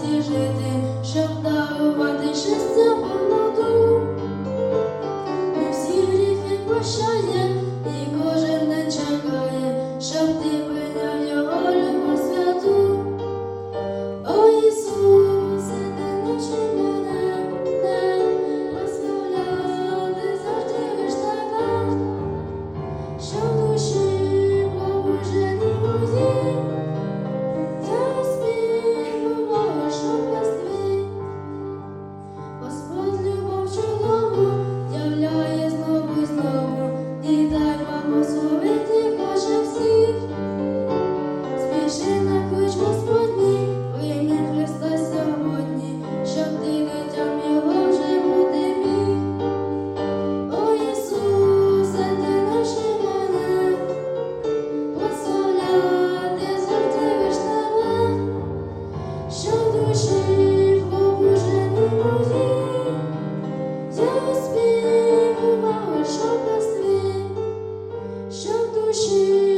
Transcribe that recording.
щасті жити, щоб дарувати щастя повноту. Ми всі гріхи прощає. і жила ключ Господній, твоє ім'я Христа сьогодні, щоб ти людям його вже бути міг. О Ісусе, ти наші мене, прославляти завжди виш тебе, що душі побужені мої, я співував, що пасти, що душі.